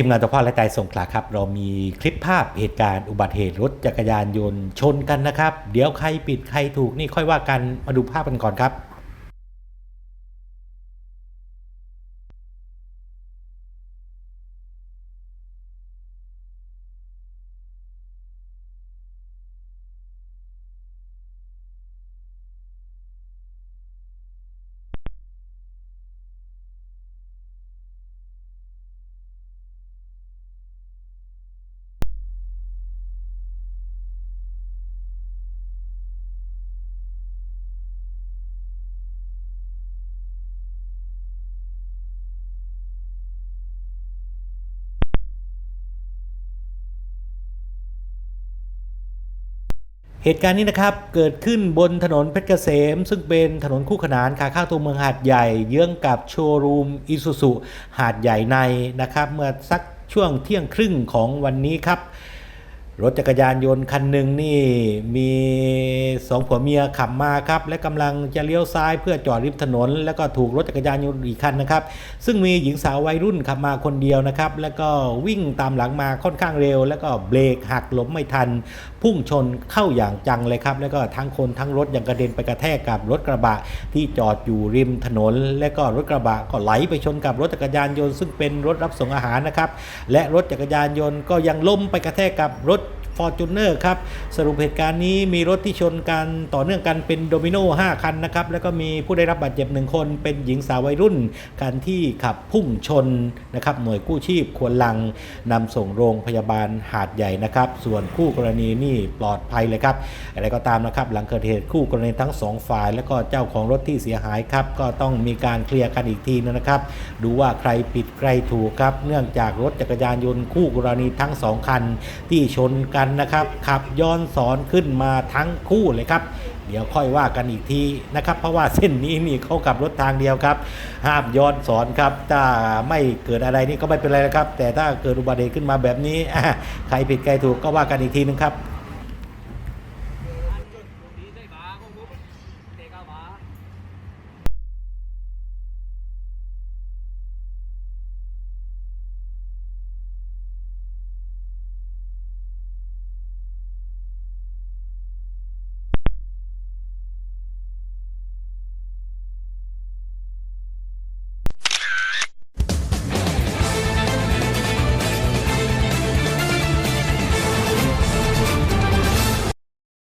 ทีมงานตะพ่อและใจสงขลาครับ เรามีคลิปภาพเหตุการณ์อุบัติเหตุรถจักรยานยนต์ชนกันนะครับ เดี๋ยวใครปิดใครถูกนี่ค่อยว่ากันมาดูภาพกันก่อนครับ เหตุการณ์นี้นะครับเกิดขึ้นบนถนนเพชรเกษม ซึ่งเป็นถนนคู่ขนานขาเข้าตัวเมืองหาดใหญ่ เยื้องกับโชว์รูมอิสุสุหาดใหญ่ในนะครับ เมื่อสักช่วงเที่ยงครึ่งของวันนี้ครับ รถจักรยานยนต์คันหนึ่งนี่มีสองผัวเมียขับมาครับ และกำลังจะเลี้ยวซ้ายเพื่อจอดริมถนน แล้วก็ถูกรถจักรยานยนต์อีกคันนะครับ ซึ่งมีหญิงสาววัยรุ่นขับมาคนเดียวนะครับ แล้วก็วิ่งตามหลังมาค่อนข้างเร็ว แล้วก็เบรกหักหลบไม่ทัน พุ่งชนเข้าอย่างจังเลยครับ แล้วก็ทั้งคนทั้งรถยังกระเด็นไปกระแทกกับรถกระบะที่จอดอยู่ริมถนน และก็รถกระบะก็ไหลไปชนกับรถจักรยานยนต์ซึ่งเป็นรถรับส่งอาหารนะครับ และรถจักรยานยนต์ก็ยังล้มไปกระแทกกับรถ ฟอร์จูเนอร์ครับ สรุปเหตุการณ์นี้มีรถที่ชนกันต่อเนื่องกันเป็นโดมิโน5คันนะครับ แล้วก็มีผู้ได้รับบาดเจ็บหนึ่งคน เป็นหญิงสาววัยรุ่นคันที่ขับพุ่งชนนะครับหน่วยกู้ชีพควรลังนำส่งโรงพยาบาลหาดใหญ่นะครับ ส่วนคู่กรณีนี่ปลอดภัยเลยครับ อะไรก็ตามนะครับ หลังเกิดเหตุคู่กรณีทั้งสองฝ่าย แล้วก็เจ้าของรถที่เสียหายครับ ก็ต้องมีการเคลียร์กันอีกทีนึงนะครับ ดูว่าใครผิดใครถูกครับ เนื่องจากรถจักรยานยนต์คู่กรณีทั้งสองคันที่ชนกันนะครับ ขับย้อนสอนขึ้นมาทั้งคู่เลยครับ เดี๋ยวค่อยว่ากันอีกทีนะครับ เพราะว่าเส้นนี้นี่เขาขับรถทางเดียวครับ ห้ามย้อนสอนครับ ถ้าไม่เกิดอะไรนี่ก็ไม่เป็นไรนะครับ แต่ถ้าเกิดอุบัติเหตุขึ้นมาแบบนี้ ใครผิดใครถูกก็ว่ากันอีกทีนึงครับ